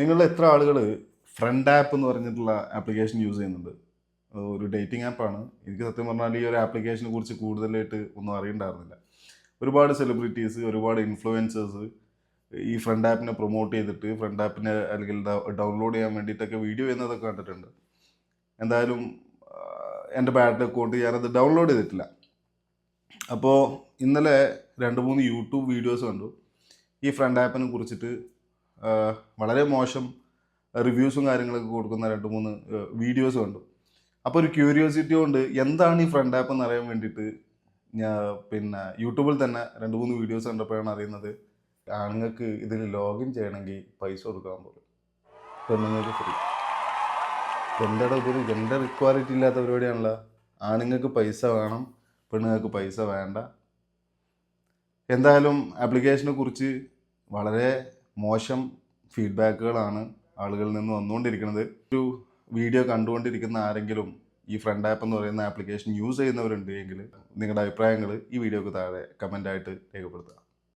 നിങ്ങളിൽ എത്ര ആളുകൾ ഫ്രണ്ട് ആപ്പ് എന്ന് പറഞ്ഞിട്ടുള്ള ആപ്ലിക്കേഷൻ യൂസ് ചെയ്യുന്നുണ്ട്? ഒരു ഡേറ്റിംഗ് ആപ്പാണ് എനിക്ക് സത്യം പറഞ്ഞാൽ ഈ ഒരു ആപ്ലിക്കേഷനെ കുറിച്ച് കൂടുതലായിട്ട് ഒന്നും അറിയണ്ടായിരുന്നില്ല. ഒരുപാട് സെലിബ്രിറ്റീസ് ഒരുപാട് ഇൻഫ്ലുവൻസേഴ്സ് ഈ ഫ്രണ്ട് ആപ്പിനെ പ്രൊമോട്ട് ചെയ്തിട്ട് ഫ്രണ്ട് ആപ്പിനെ അല്ലെങ്കിൽ ഡൗൺലോഡ് ചെയ്യാൻ വേണ്ടിയിട്ടൊക്കെ വീഡിയോ ചെയ്യുന്നതൊക്കെ കണ്ടിട്ടുണ്ട്. എന്തായാലും എന്റെ ബാഡ് അക്കൗണ്ട് ഞാനത് ഡൗൺലോഡ് ചെയ്തിട്ടില്ല. അപ്പോൾ ഇന്നലെ രണ്ട് മൂന്ന് യൂട്യൂബ് വീഡിയോസ് കണ്ടു. ഈ ഫ്രണ്ട് ആപ്പിനെ കുറിച്ചിട്ട് വളരെ മോശം റിവ്യൂസും കാര്യങ്ങളൊക്കെ കൊടുക്കുന്ന രണ്ട് മൂന്ന് വീഡിയോസ് കണ്ടു. അപ്പോൾ ഒരു ക്യൂരിയോസിറ്റി കൊണ്ട് എന്താണ് ഈ ഫ്രണ്ട് ആപ്പ് എന്ന് അറിയാൻ വേണ്ടിയിട്ട് ഞാൻ പിന്നെ യൂട്യൂബിൽ തന്നെ രണ്ട് മൂന്ന് വീഡിയോസ് കണ്ടപ്പോഴാണ് അറിയുന്നത് ആണുങ്ങൾക്ക് ഇതിൽ ലോഗിൻ ചെയ്യണമെങ്കിൽ പൈസ കൊടുക്കാൻ പോലും. പെണ്ണുങ്ങൾക്ക് ഫ്രീ ജെൻഡർ ഇതൊരു ജെൻഡർ ഇക്വാലിറ്റി ഇല്ലാത്ത പരിപാടിയാണല്ലോ ആണുങ്ങൾക്ക് പൈസ വേണം പെണ്ണുങ്ങൾക്ക് പൈസ വേണ്ട. എന്തായാലും ആപ്ലിക്കേഷനെ കുറിച്ച് വളരെ മോശം ഫീഡ്ബാക്കുകളാണ് ആളുകളിൽ നിന്ന് വന്നുകൊണ്ടിരിക്കുന്നത്. ഒരു വീഡിയോ കണ്ടുകൊണ്ടിരിക്കുന്ന ആരെങ്കിലും ഈ ഫ്രണ്ട് ആപ്പ് എന്ന് പറയുന്ന ആപ്ലിക്കേഷൻ യൂസ് ചെയ്യുന്നവരുണ്ടെങ്കിൽ നിങ്ങളുടെ അഭിപ്രായങ്ങൾ ഈ വീഡിയോക്ക് താഴെ കമന്റായിട്ട് രേഖപ്പെടുത്തുക.